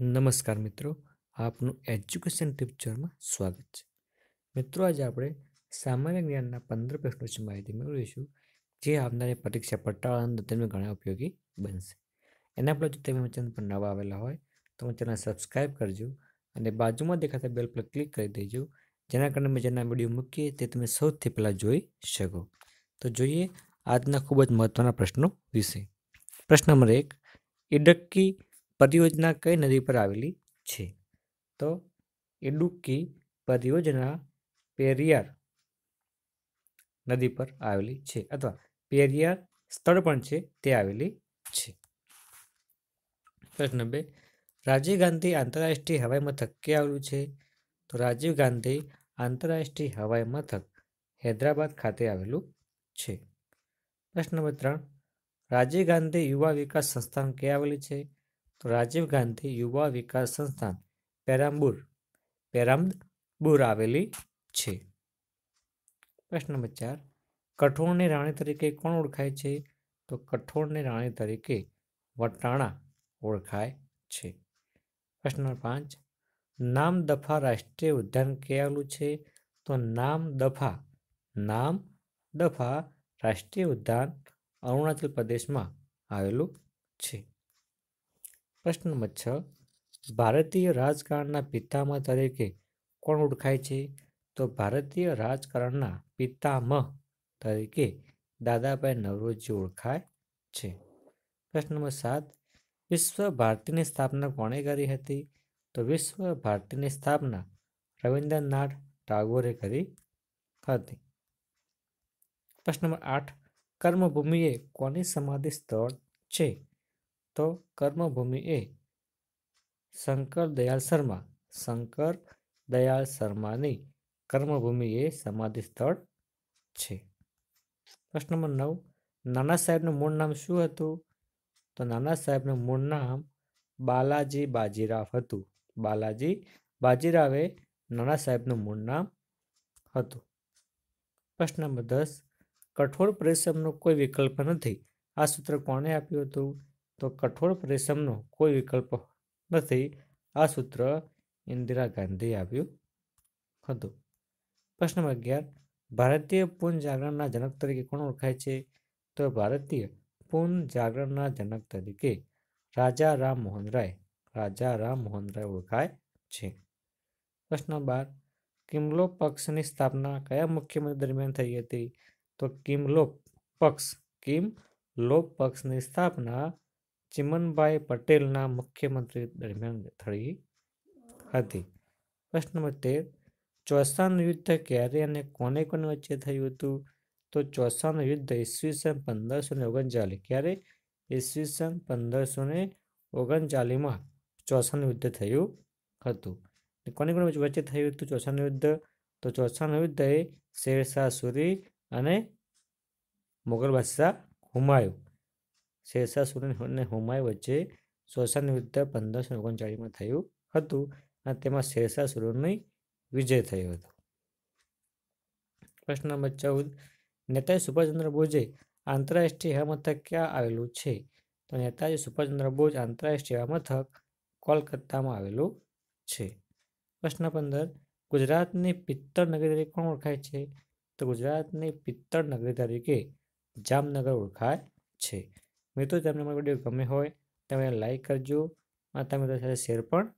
નમસ્કાર મિત્રો, આપનું એજ્યુકેશન ટીચરમાં સ્વાગત છે. મિત્રો, આજે આપણે સામાન્ય જ્ઞાનના પંદર પ્રશ્નો વિશે માહિતી મેળવીશું, જે આવનારી પરીક્ષા પટ્ટાળા તેમને ઘણા ઉપયોગી બનશે. એના પર જો તમે ચેનલ પર નવા આવેલા હોય, તો ચેનલ સબસ્ક્રાઈબ કરજો અને બાજુમાં દેખાતા બેલ પર ક્લિક કરી દેજો, જેના કારણે મેં જેના વીડિયો મૂકીએ તે તમે સૌથી પહેલાં જોઈ શકો. તો જોઈએ આજના ખૂબ જ મહત્ત્વના પ્રશ્નો વિશે. પ્રશ્ન નંબર એક ઇડક્કી પરિયોજના કઈ નદી પર આવેલી છે? તો ઇડુક્કી પરિયોજના પેરિયાર નદી પર આવેલી છે અથવા પેરિયાર સ્થળ પણ છે, તે આવેલી છે. પ્રશ્ન બે, રાજીવ ગાંધી આંતરરાષ્ટ્રીય હવાઈ મથક ક્યાં આવેલું છે? તો રાજીવ ગાંધી આંતરરાષ્ટ્રીય હવાઈ મથક હૈદરાબાદ ખાતે આવેલું છે. પ્રશ્ન નંબર ત્રણ, રાજીવ ગાંધી યુવા વિકાસ સંસ્થાન ક્યાં આવેલી છે? તો રાજીવ ગાંધી યુવા વિકાસ સંસ્થાન પેરામ્બુર પેરામ્બુર આવેલી છે. પ્રશ્ન નંબર ચાર, કઠોળની રાણી તરીકે કોણ ઓળખાય છે? તો કઠોળની રાણી તરીકે વટાણા ઓળખાય છે. પ્રશ્ન નંબર પાંચ, નામ દફા રાષ્ટ્રીય ઉદ્યાન ક્યાં છે? તો નામ દફા નામ દફા રાષ્ટ્રીય ઉદ્યાન અરુણાચલ પ્રદેશમાં આવેલું છે. પ્રશ્ન નંબર છ. ભારતીય રાજકારણના પિતામહ તરીકે કોણ ઓળખાય છે? તો ભારતીય રાજકારણના પિતામહ તરીકે દાદાભાઈ નવરોજી ઓળખાય છે. પ્રશ્ન નંબર સાત. વિશ્વ ભારતીની સ્થાપના કોણે કરી હતી? તો વિશ્વ ભારતીની સ્થાપના રવિન્દ્રનાથ ટાગોરે કરી હતી. પ્રશ્ન નંબર આઠ. કર્મભૂમિએ કોની સમાધિ સ્થળ છે? તો કર્મભૂમિ એ શંકર દયાળ શર્મા. શંકર દયાળ શર્માની કર્મભૂમિ એ સમાધિ સ્થળ છે. પ્રશ્ન નંબર નવ. નાના સાહેબનું મૂળ નામ શું હતું? તો નાના સાહેબનું મૂળ નામ બાલાજી બાજીરાવ હતું. બાલાજી બાજીરાવે નાના સાહેબનું મૂળ નામ હતું. પ્રશ્ન નંબર દસ. કઠોર પરિશ્રમનો કોઈ વિકલ્પ નથી. આ સૂત્ર કોણે આપ્યું હતું? તો કઠોળ પરિશ્રમનો કોઈ વિકલ્પ નથી. આ સૂત્ર ઇન્દિરા ગાંધી આપ્યું હતું. પ્રશ્ન અગિયાર. ભારતીય પુન જાગરણના જનક તરીકે કોણ ઓળખાય છે? તો ભારતીય પુન જાગરણના જનક તરીકે રાજા રામ મોહન રાય, રાજા રામ મોહન રાય ઓળખાય છે. પ્રશ્ન બાર. કિમલો પક્ષની સ્થાપના કયા મુખ્યમંત્રી દરમિયાન થઈ હતી? તો કિમલોપ પક્ષ કિમ લોપ પક્ષની સ્થાપના ચિમનભાઈ પટેલના મુખ્યમંત્રી દરમિયાન થઈ હતી. પ્રશ્ન નંબર તેર, ચોસાનું યુદ્ધ ક્યારે અને કોને કોને વચ્ચે થયું હતું? તો ચોસાનું યુદ્ધ ઈસવીસન પંદરસો ને ઓગણચાલીસ. ક્યારે? ઈસવીસન પંદરસો ને ઓગણચાલીસમાં ચોસાનું યુદ્ધ થયું હતું. કોને કોને વચ્ચે થયું હતું ચોસાનું યુદ્ધ? તો ચોસાનું યુદ્ધ એ શેરશાહ સુરી અને મુગલ બાદશાહ હુમાયુ શેરશાહ અને હુમાયુ વચ્ચે શોષણ યુદ્ધ પંદરસો ઓગણચાળીસમાં થયું હતું અને તેમાં શેરશાહ સુરીની વિજય થયો હતો. પ્રશ્ન નંબર ચૌદ, નેતાજી સુભાષચંદ્ર બોઝે આંતરરાષ્ટ્રીય હવામથક ક્યાં આવેલું છે? તો નેતાજી સુભાષચંદ્ર બોઝ આંતરરાષ્ટ્રીય હવામથક કોલકાતામાં આવેલું છે. પ્રશ્ન પંદર, ગુજરાતની પિત્તળ નગરી તરીકે કોણ ઓળખાય છે? તો ગુજરાતની પિત્તળ નગરી તરીકે જામનગર ઓળખાય છે. મિત્રો તમને મારો વીડિયો ગમે હોય તમે લાઈક કરજો. અને તમે સાથે શેર પણ